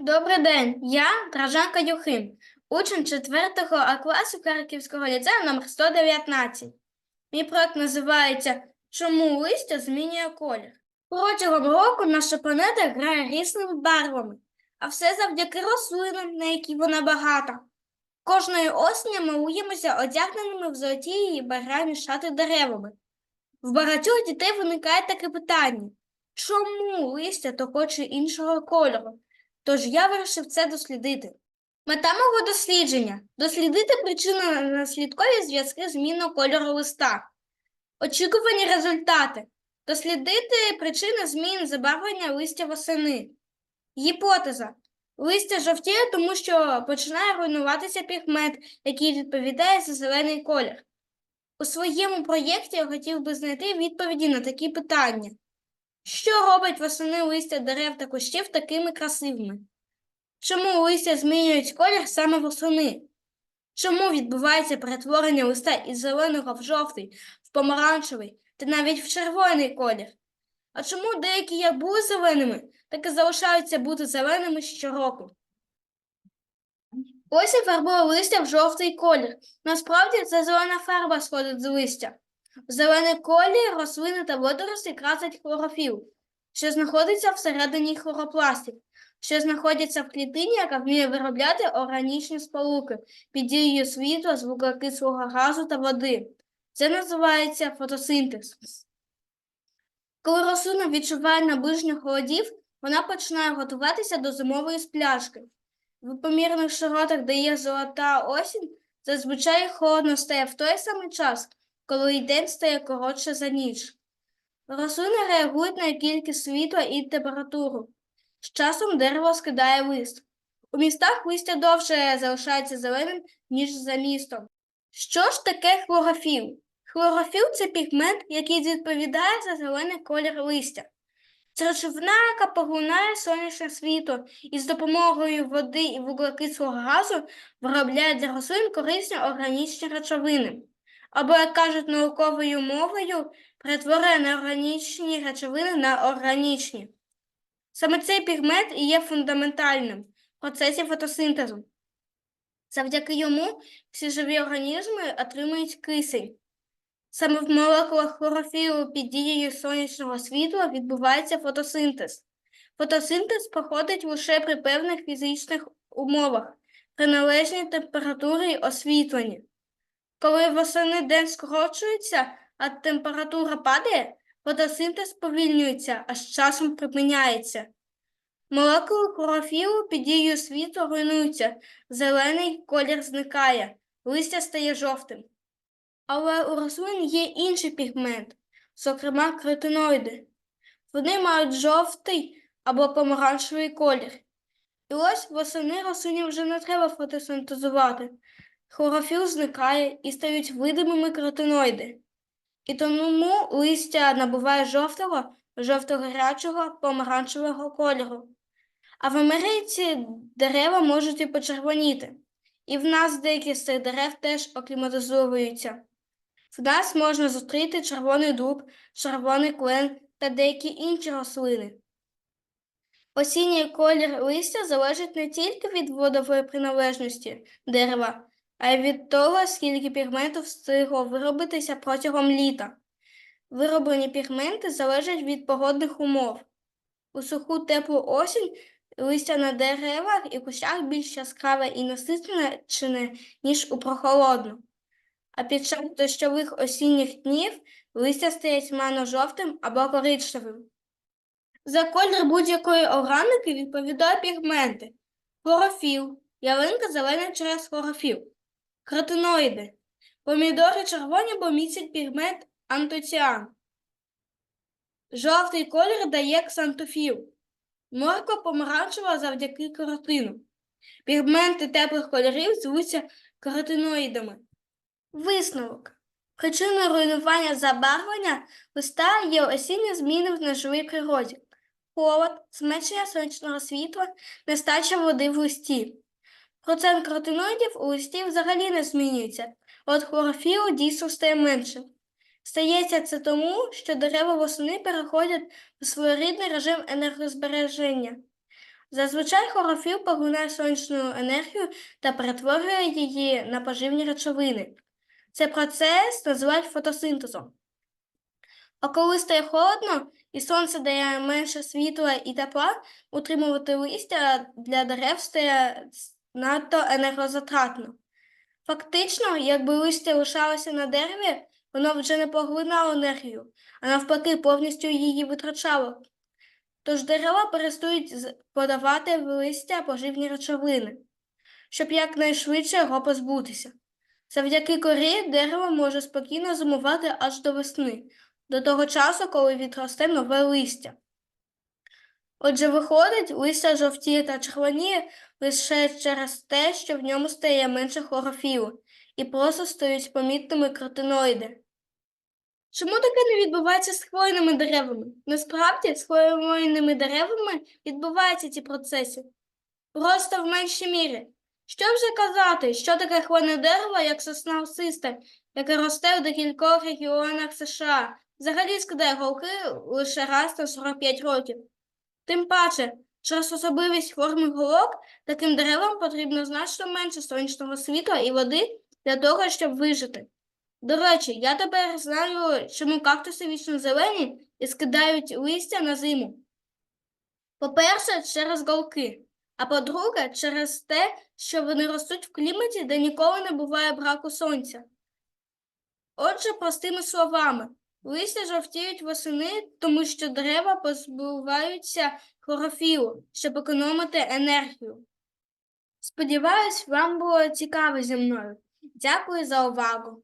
Добрий день, я Дражанка Юхим, учень 4 А класу Харківського ліцею номер 119. Мій проект називається Чому листя змінює колір? Протягом року наша планета грає різними барвами, а все завдяки рослинам, на які вона багата. Кожної осені ми уїмося одягненими в золоті і багряні шати деревами. В багатьох дітей виникає таке питання: чому листя того чи іншого кольору? Тож я вирішив це дослідити. Мета мого дослідження дослідити причинно-наслідкові зв'язки зміну кольору листа. Очікувані результати дослідити причини змін забарвлення листя восени. Гіпотеза. Листя жовтіє, тому що починає руйнуватися пігмент, який відповідає за зелений колір. У своєму проєкті я хотів би знайти відповіді на такі питання. Що робить восени листя дерев та кущів такими красивими? Чому листя змінюють колір саме восени? Чому відбувається перетворення листа із зеленого в жовтий, в помаранчевий та навіть в червоний колір? А чому деякі як зеленими, так і залишаються бути зеленими щороку? Осінь фарбує листя в жовтий колір. Насправді це зелена фарба сходить з листя. В зелений колір рослини та водорості красять хлорофіл, що знаходиться всередині хлоропластів, що знаходяться в клітині, яка вміє виробляти органічні сполуки під дією світла з вуглекислого газу та води. Це називається фотосинтез. Коли рослина відчуває наближення холодів, вона починає готуватися до зимової спляшки. В помірних широтах, де є золота осінь, зазвичай холодно стає в той самий час, коли день стає коротше за ніч. Рослини реагують на кількість світла і температуру. З часом дерево скидає лист. У містах листя довше залишається зеленим, ніж за містом. Що ж таке хлорофіл? Хлорофіл це пігмент, який відповідає за зелений колір листя. Це речовина, яка поглинає сонячне світло і з допомогою води і вуглекислого газу виробляє для рослин корисні органічні речовини. Або, як кажуть науковою мовою, перетворює неорганічні речовини на органічні. Саме цей пігмент і є фундаментальним в процесі фотосинтезу. Завдяки йому всі живі організми отримують кисень. Саме в молекулах хлорофілу під дією сонячного світла відбувається фотосинтез. Фотосинтез проходить лише при певних фізичних умовах, при належній температурі освітленні. Коли восени день скорочується, а температура падає, фотосинтез повільнюється, а з часом припиняється. Молекули хлорофілу під дією світла руйнуються, зелений колір зникає, листя стає жовтим. Але у рослин є інший пігмент, зокрема кретиноїди. Вони мають жовтий або помаранчевий колір. І ось восени рослині вже не треба фотосинтезувати. Хлорофіл зникає і стають видимими кретиноїди. І тому листя набуває жовтого, жовто-гарячого, помаранчевого кольору. А в Америці дерева можуть і почервоніти. І в нас деякі з цих дерев теж акліматизовуються. В нас можна зустріти червоний дуб, червоний клен та деякі інші рослини. Осінній колір листя залежить не тільки від водової приналежності дерева, від того, скільки пігменту встигло виробитися протягом літа. Вироблені пігменти залежать від погодних умов. У суху теплу осінь листя на деревах і кущах більш яскраве і насичене, ніж у прохолодну а під час дощових осінніх днів листя стає тьмяно-жовтим або коричневим. За колір будь-якої органики відповідає пігменти хлорофіл, ялинка зелена через хлорофіл, кретиноїди, помідори червоні, бо містять пігмент антоціан. Жовтий колір дає ксантофіл, морква помаранчева завдяки каротину. Пігменти теплих кольорів звуться каротиноїдами. Висновок. Причиною руйнування забарвлення листа є осінні зміни в неживій природі. Холод, зменшення сонячного світла, нестача води в листі. Процент каротиноїдів у листі взагалі не змінюється, от хлорофілу дійсно стає менше. Стається це тому, що дерева восени переходять у своєрідний режим енергозбереження. Зазвичай хлорофіл поглинає сонячну енергію та перетворює її на поживні речовини. Цей процес називають фотосинтезом. А коли стає холодно і сонце дає менше світла і тепла, утримувати листя для дерев стає надто енергозатратно. Фактично, якби листя лишалося на дереві, воно вже не поглинало енергію, а навпаки повністю її витрачало. Тож дерева перестають подавати в листя поживні речовини, щоб якнайшвидше його позбутися. Завдяки корі дерево може спокійно зимувати аж до весни, до того часу, коли відросте нове листя. Отже, виходить, листя жовтіє та червоніє лише через те, що в ньому стає менше хлорофілу і просто стають помітними кротиноїди. Чому таке не відбувається з хвойними деревами? Насправді, з хвойними деревами відбуваються ці процеси. Просто в меншій мірі. Що вже казати, що таке хвойне дерево, як сосна осиста, яке росте в декількох регіонах США, взагалі скидає голки лише раз на 45 років. Тим паче, через особливість форми голок, таким деревам потрібно значно менше сонячного світла і води для того, щоб вижити. До речі, я тепер знаю, чому кактуси вічно зелені і скидають листя на зиму. По-перше, через голки, а по-друге, через те, що вони ростуть в кліматі, де ніколи не буває браку сонця. Отже, простими словами, листя жовтіють восени, тому що дерева позбуваються хлорофілу, щоб економити енергію. Сподіваюсь, вам було цікаво зі мною. Дякую за увагу.